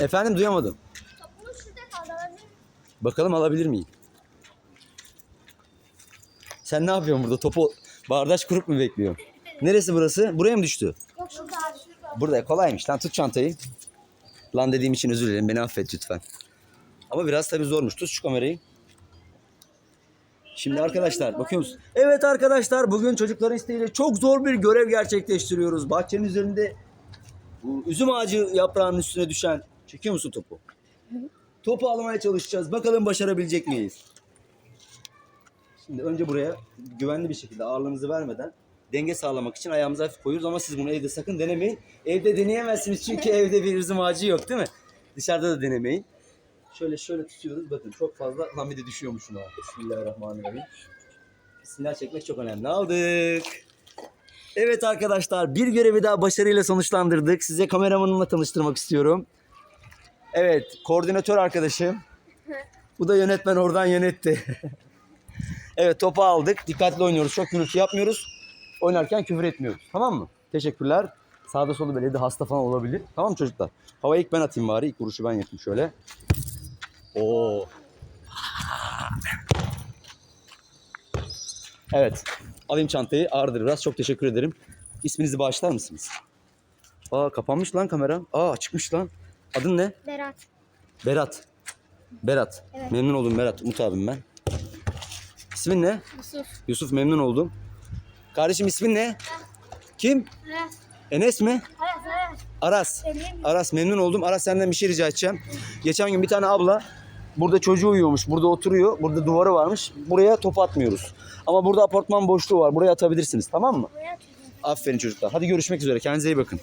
Efendim duyamadım. Topumuz şurada kaldı. alabilir? Bakalım alabilir miyim? Sen ne yapıyorsun burada? Topu bardaş kurup mu bekliyor? Neresi burası? Buraya mı düştü? Burada kolaymış. Lan tut çantayı. Lan dediğim için özür dilerim. Beni affet lütfen. Ama biraz tabii zormuş. Tut şu kamerayı. Şimdi arkadaşlar bakıyor musun? Evet arkadaşlar bugün çocukların isteğiyle çok zor bir görev gerçekleştiriyoruz. Bahçenin üzerinde bu üzüm ağacı yaprağının üstüne düşen çekiyor musun topu? Topu almaya çalışacağız. Bakalım başarabilecek miyiz? Şimdi önce buraya güvenli bir şekilde ağırlığımızı vermeden denge sağlamak için ayağımızı hafif koyuyoruz ama siz bunu evde sakın denemeyin. Evde deneyemezsiniz çünkü evde bir üzüm ağacı yok değil mi? Dışarıda da denemeyin. Şöyle şöyle tutuyoruz. Bakın çok fazla lan bir de düşüyormuşum. Bismillahirrahmanirrahim. Bismillah çekmek çok önemli. Aldık. Evet arkadaşlar bir görevi daha başarıyla sonuçlandırdık. Size kameramanımla tanıştırmak istiyorum. Evet koordinatör arkadaşım. Bu da yönetmen oradan yönetti. evet topu aldık. Dikkatli oynuyoruz. Çok gürültü yapmıyoruz. Oynarken küfür etmiyoruz. Tamam mı? Teşekkürler. Sağda solda böyle de hasta falan olabilir. Tamam mı çocuklar? Havaya ilk ben atayım bari. İlk vuruşu ben yapayım şöyle. Oo. Evet. Alayım çantayı. Ağırdır biraz. Çok teşekkür ederim. İsminizi bağışlar mısınız? Aa kapanmış lan kamera. Aa açıkmış lan. Adın ne? Berat. Berat. Berat. Evet. Memnun oldum Berat. Umut abim ben. İsmin ne? Yusuf. Yusuf memnun oldum. Kardeşim ismin ne? Kim? Aras. Enes mi? Aras. Aras. Aras. Memnun oldum. Aras senden bir şey rica edeceğim. Geçen gün bir tane abla burada çocuğu uyuyormuş. Burada oturuyor. Burada duvarı varmış. Buraya top atmıyoruz. Ama burada apartman boşluğu var. Buraya atabilirsiniz. Tamam mı? Buraya. Aferin çocuklar. Hadi görüşmek üzere. Kendinize iyi bakın.